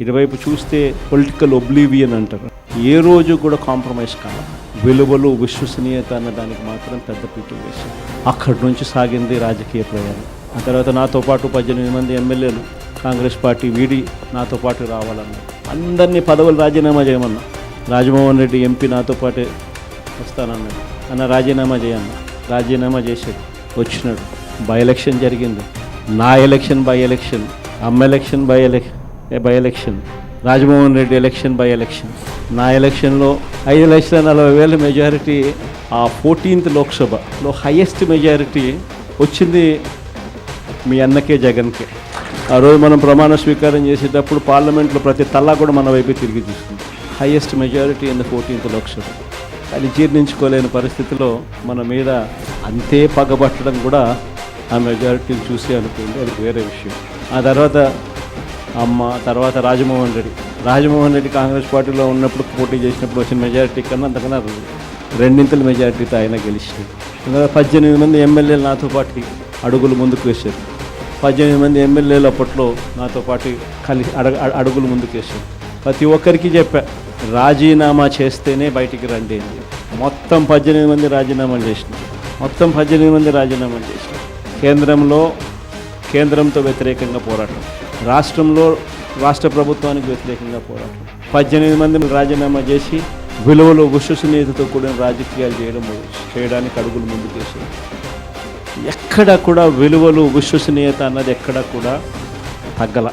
ఇటువైపు చూస్తే పొలిటికల్ ఒబ్లీవియన్ అంటారు. ఏ రోజు కూడా కాంప్రమైజ్ కాదు. విలువలు విశ్వసనీయత అన్న దానికి మాత్రం పెద్ద పీట అక్కడి నుంచి సాగింది రాజకీయ ప్రయాణం. ఆ తర్వాత నాతో పాటు పద్దెనిమిది మంది ఎమ్మెల్యేలు కాంగ్రెస్ పార్టీ వీడి నాతో పాటు రావాలన్నారు. అందరినీ పదవులు రాజీనామా చేయమన్నా. రాజమోహన్ రెడ్డి ఎంపీ నాతో పాటే వస్తానన్నాడు. అన్న రాజీనామా చేయను రాజీనామా చేశాడు. వచ్చినాడు. బై ఎలక్షన్ జరిగింది. నా ఎలక్షన్ బై ఎలక్షన్ అమ్మ election by election by election Rajamohan Reddy election by election నా ఎలక్షన్లో ఐదు లక్షల నలభై వేల మెజారిటీ ఆ ఫోర్టీన్త్ లోక్సభలో హయ్యెస్ట్ మెజారిటీ వచ్చింది మీ అన్నకే జగన్కే. ఆ రోజు మనం ప్రమాణ స్వీకారం చేసేటప్పుడు పార్లమెంట్లో ప్రతి తల్లా కూడా మన వైపు తిరిగి చూస్తుంది highest majority in the fourteenth Lok Sabha. అది జీర్ణించుకోలేని పరిస్థితిలో మన మీద అంతే పగబట్టడం కూడా ఆ మెజారిటీని చూసి అనుకుంది అది వేరే విషయం. ఆ తర్వాత అమ్మ తర్వాత రాజమోహన్ రెడ్డి. రాజమోహన్ రెడ్డి కాంగ్రెస్ పార్టీలో ఉన్నప్పుడు పోటీ చేసినప్పుడు వచ్చిన మెజారిటీ కన్నా అంతకన్నా రెండింతల మెజారిటీతో ఆయన గెలిచాడు పద్దెనిమిది మంది ఎమ్మెల్యేలు నాతో పాటు అడుగులు ముందుకు వేశారు. పద్దెనిమిది మంది ఎమ్మెల్యేలు అప్పట్లో నాతో పాటు కలిసి అడగ అడుగులు ముందుకు వేశారు. ప్రతి ఒక్కరికి చెప్పా రాజీనామా చేస్తేనే బయటికి రండి అని మొత్తం పద్దెనిమిది మంది రాజీనామాలు చేసినారు. మొత్తం పద్దెనిమిది మంది రాజీనామాలు చేసినారు. కేంద్రంలో కేంద్రంతో వ్యతిరేకంగా పోరాటం. రాష్ట్రంలో రాష్ట్ర ప్రభుత్వానికి వ్యతిరేకంగా పోరాటం. పద్దెనిమిది మందిని రాజీనామా చేసి విలువలు విశ్వసనీయతతో కూడిన రాజకీయాలు చేయడం చేయడానికి అడుగులు ముందు వేసారు ఎక్కడ కూడా విలువలు విశ్వసనీయత అన్నది ఎక్కడ కూడా తగ్గల.